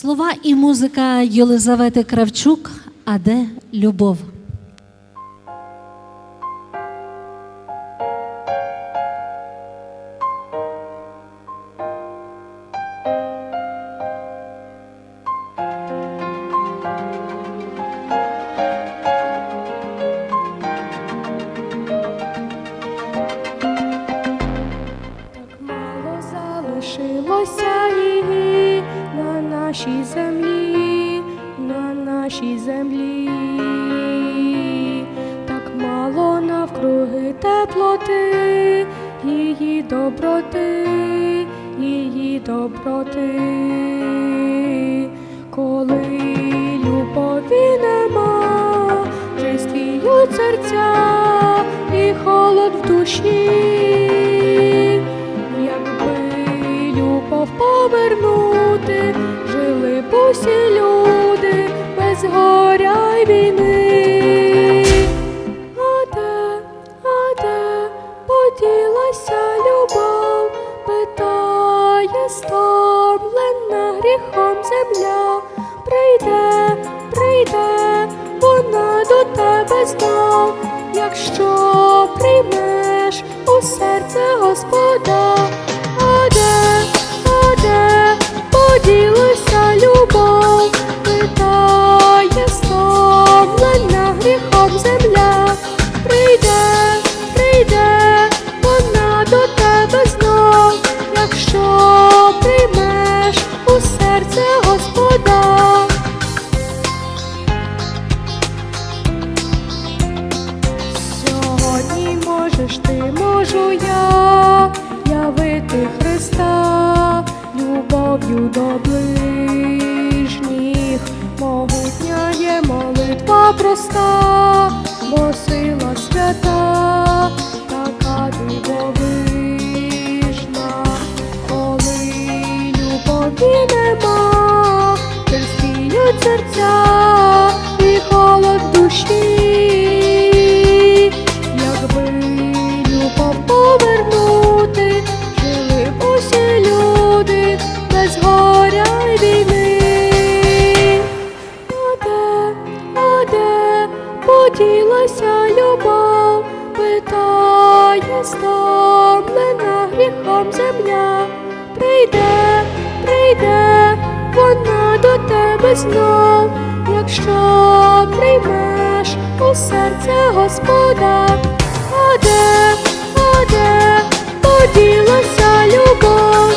Слова і музика Єлизавети Кравчук, а де любов? Навкруги теплоти, її доброти, її доброти, коли любові нема, чистіють серця і холод в душі. Гріхом земля. Прийде, прийде вона до тебе знов, якщо приймеш у серце Господа, Можеш ти, можу я явити Христа любов'ю до ближніх. Могутня є молитва проста, бо сила свята, така дивовижна, знов, якщо приймеш у серце Господа. А де, а де поділася любов,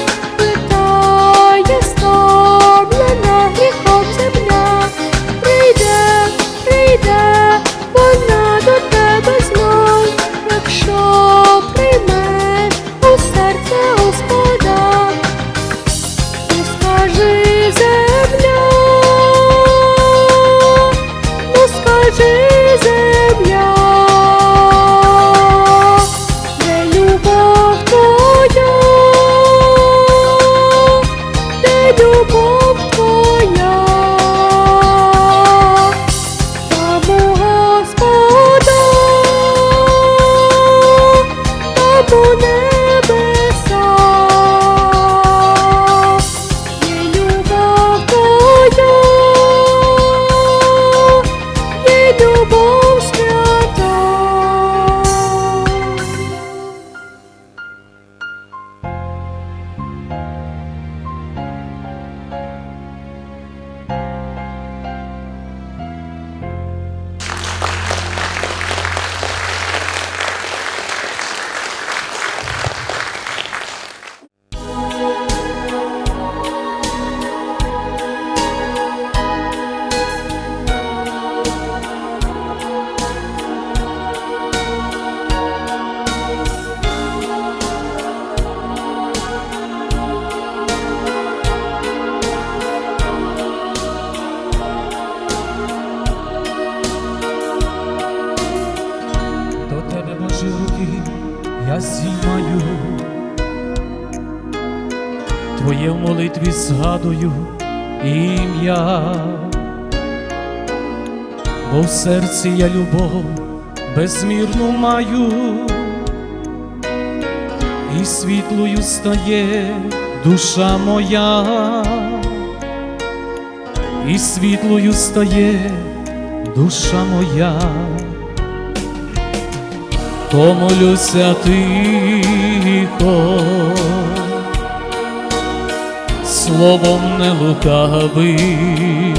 До руки я знімаю, Твоє в молитві згадую ім'я, бо в серці я любов безмірну маю, і світлою стає душа моя, і світлою стає душа моя, помолюся тихо, словом не лукавим,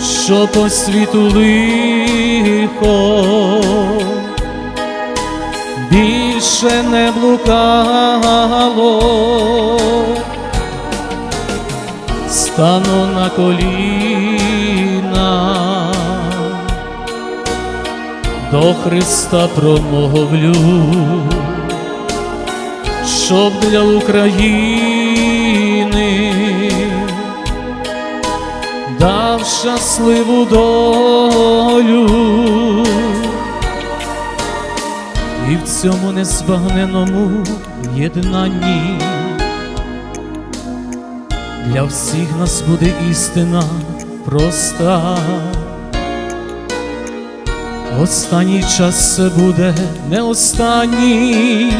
що по світу лихо. Більше не блукало, стану на коліна, Христа промовлю, щоб для України дав щасливу долю і в цьому незбагненому єднанні для всіх нас буде істина проста. Останній час буде не останній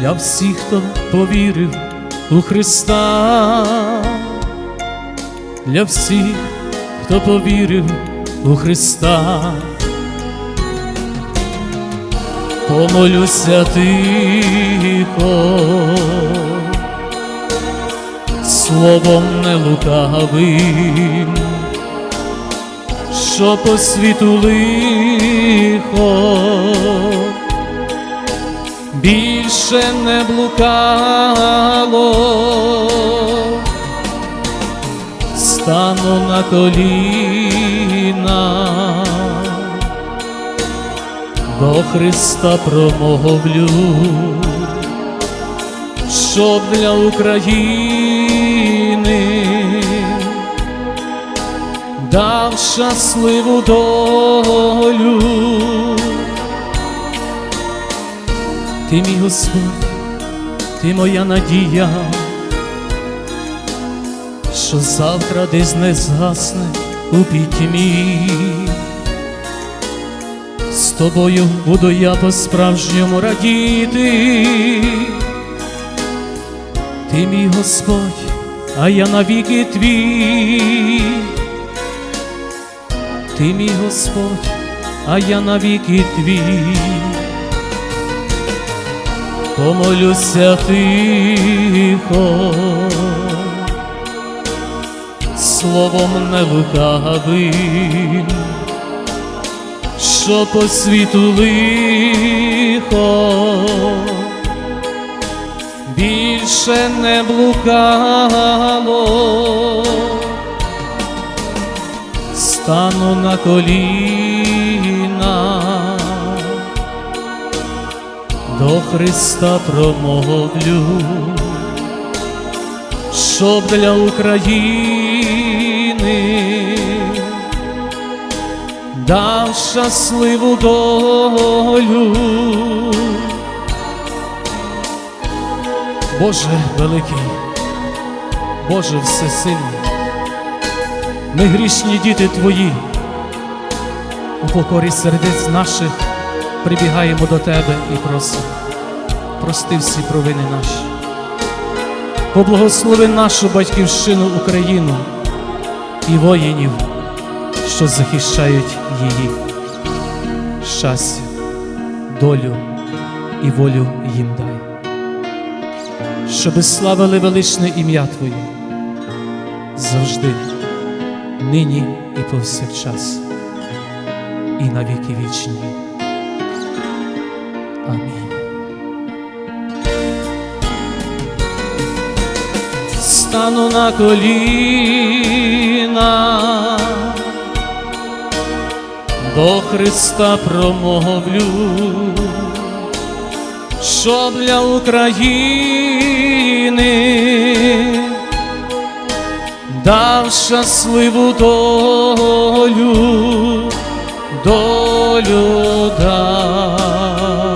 для всіх, хто повірив у Христа, для всіх, хто повірив у Христа. Помолюся тихо, словом не лукавим, що по світу лихо? Більше не блукало, стану на коліна. До Христа промовлю, щоб для України дав щасливу долю. Ти мій Господь, ти моя надія, що завтра десь не згасне у пітьмі. З тобою буду я по-справжньому радіти. Ти мій Господь, а я навіки твій. Ти мій Господь, а я навіки твій. Помолюся тихо, словом не лукавим що по світу лихо. Більше не блукало, стану на коліна, до Христа промовлю, щоб для України дав щасливу долю. Боже великий, Боже всесильний, ми грішні діти Твої, у покорі сердець наших прибігаємо до Тебе і просимо, прости всі провини наші, поблагослови нашу батьківщину Україну і воїнів що захищають її. Щастя, долю і волю їм дай, щоби славили величне ім'я Твоє. Завжди, нині і повсякчас, і на віки вічні. Амінь. Стану на коліна до Христа промовлю, що для України дав щасливу долю, долю дав.